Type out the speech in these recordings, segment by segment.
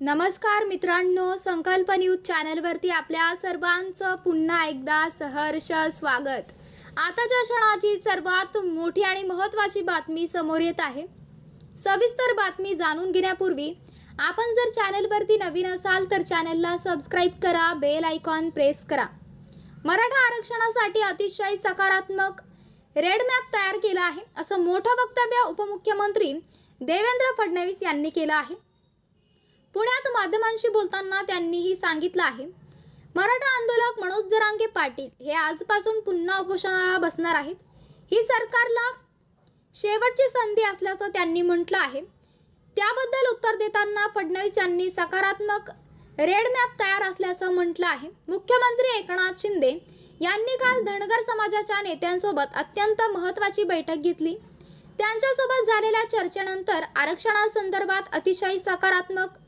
नमस्कार मित्रांनो संकल्प न्यूज चॅनलवरती आपल्या सर्वांचं पुन्हा एकदा सहर्ष स्वागत. आताच्या क्षणाची सर्वात मोठी आणि महत्त्वाची बातमी समोर येत आहे सविस्तर बातमी जाणून घेण्यापूर्वी आपण जर चॅनलवरती नवीन असाल तर चॅनलला सबस्क्राईब करा बेल आयकॉन प्रेस करा. मराठा आरक्षणासाठी अतिशय सकारात्मक रेड मॅप तयार केला आहे असं मोठं वक्तव्य उपमुख्यमंत्री देवेंद्र फडणवीस यांनी केलं आहे. माध्यमांशी बोलताना त्यांनीही सांगितलं आहे. मराठा आंदोलक मनोज जरांगे पाटील हे आजपासून पुन्हा उपोषणाला बसणार आहेत. ही सरकारला शेवटची संधी असल्याचं त्यांनी म्हटलं आहे. त्याबद्दल उत्तर देताना फडणवीस यांनी सकारात्मक रेड मॅप तयार असल्याचं म्हटलं आहे. मुख्यमंत्री एकनाथ शिंदे यांनी काल धनगर समाजाच्या नेत्यांसोबत अत्यंत महत्त्वाची बैठक घेतली. त्यांच्यासोबत झालेल्या चर्चेनंतर आरक्षणासंदर्भात अतिशय सकारात्मक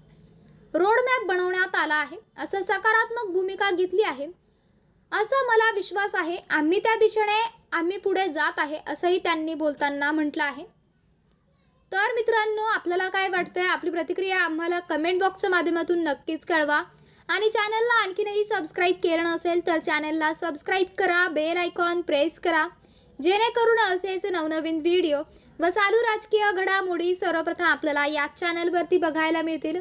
रोडमॅप बनवण्यात आला आहे. असं सकारात्मक भूमिका घेतली आहे. असा मला विश्वास आहे. आम्ही त्या दिशेने आम्ही पुढे जात आहे असंही त्यांनी बोलताना म्हटलं आहे. तर मित्रांनो आपल्याला काय वाटतंय? आपली प्रतिक्रिया आम्हाला कमेंट बॉक्सच्या माध्यमातून नक्कीच कळवा. आणि चॅनलला आणखीनही सबस्क्राईब केलं नसेल तर चॅनलला सबस्क्राईब करा बेल आयकॉन प्रेस करा. जेणेकरून असेच नवनवीन व्हिडिओ व चालू राजकीय घडामोडी सर्वप्रथम आपल्याला याच चॅनलवरती बघायला मिळतील.